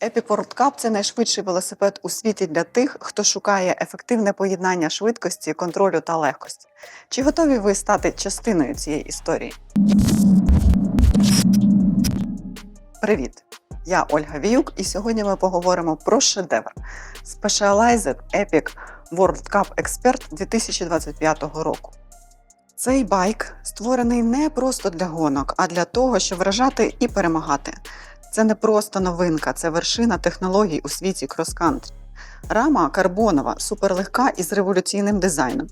Epic World це найшвидший велосипед у світі для тих, хто шукає ефективне поєднання швидкості, контролю та легкості. Чи готові ви стати частиною цієї історії? Привіт! Я Ольга Віюк, і сьогодні ми поговоримо про шедевр Specialized Epic World Cup Expert 2025 року. Цей байк створений не просто для гонок, а для того, щоб вражати і перемагати. Це не просто новинка, це вершина технологій у світі крос-кантрі. Рама карбонова, суперлегка і з революційним дизайном.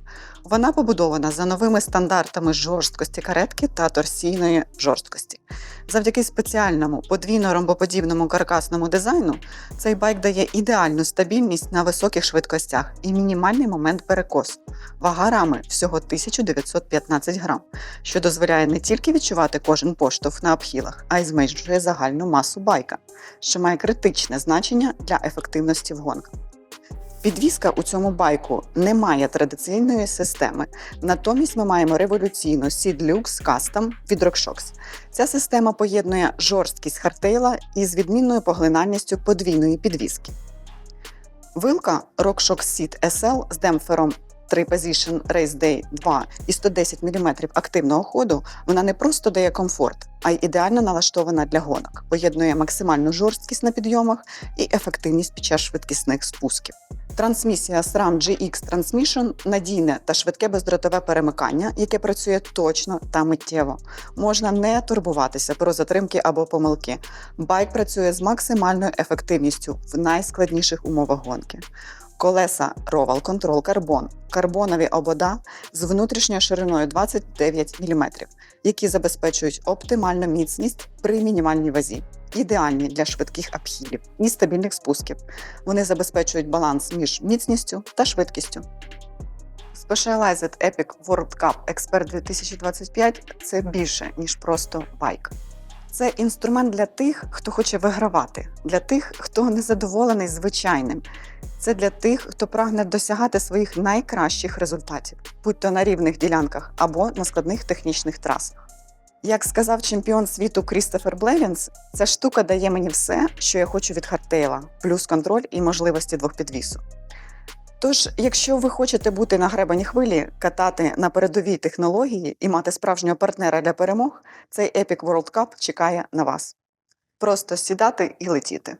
Вона побудована за новими стандартами жорсткості каретки та торсійної жорсткості. Завдяки спеціальному подвійно-ромбоподібному каркасному дизайну цей байк дає ідеальну стабільність на високих швидкостях і мінімальний момент перекосу. Вага рами всього 1915 грам, що дозволяє не тільки відчувати кожен поштовх на обхилах, а й зменшує загальну масу байка, що має критичне значення для ефективності в гонках. Підвізка у цьому байку не має традиційної системи. Натомість ми маємо революційну Lux Custom від RockShox. Ця система поєднує жорсткість хардтейла із відмінною поглинальністю подвійної підвіски. Вилка RockShox Seed SL з демпфером 3 Position Race Day 2 і 110 мм активного ходу вона не просто дає комфорт, а й ідеально налаштована для гонок, поєднує максимальну жорсткість на підйомах і ефективність під час швидкісних спусків. Трансмісія SRAM GX Transmission надійне та швидке бездротове перемикання, яке працює точно та миттєво. Можна не турбуватися про затримки або помилки. Байк працює з максимальною ефективністю в найскладніших умовах гонки. Колеса Roval Control Carbon, карбонові обода з внутрішньою шириною 29 мм, які забезпечують оптимальну міцність при мінімальній вазі, ідеальні для швидких обхилів і стабільних спусків. Вони забезпечують баланс між міцністю та швидкістю. Specialized Epic World Cup Expert 2025 це більше, ніж просто байк. Це інструмент для тих, хто хоче вигравати, для тих, хто незадоволений звичайним. Це для тих, хто прагне досягати своїх найкращих результатів, будь то на рівних ділянках або на складних технічних трасах. Як сказав чемпіон світу Крістофер Блевінс, ця штука дає мені все, що я хочу від хардтейла, плюс контроль і можливості двохпідвісу. Тож, якщо ви хочете бути на гребані хвилі, катати на передовій технології і мати справжнього партнера для перемог, цей Epic World Cup чекає на вас. Просто сідати і летіти.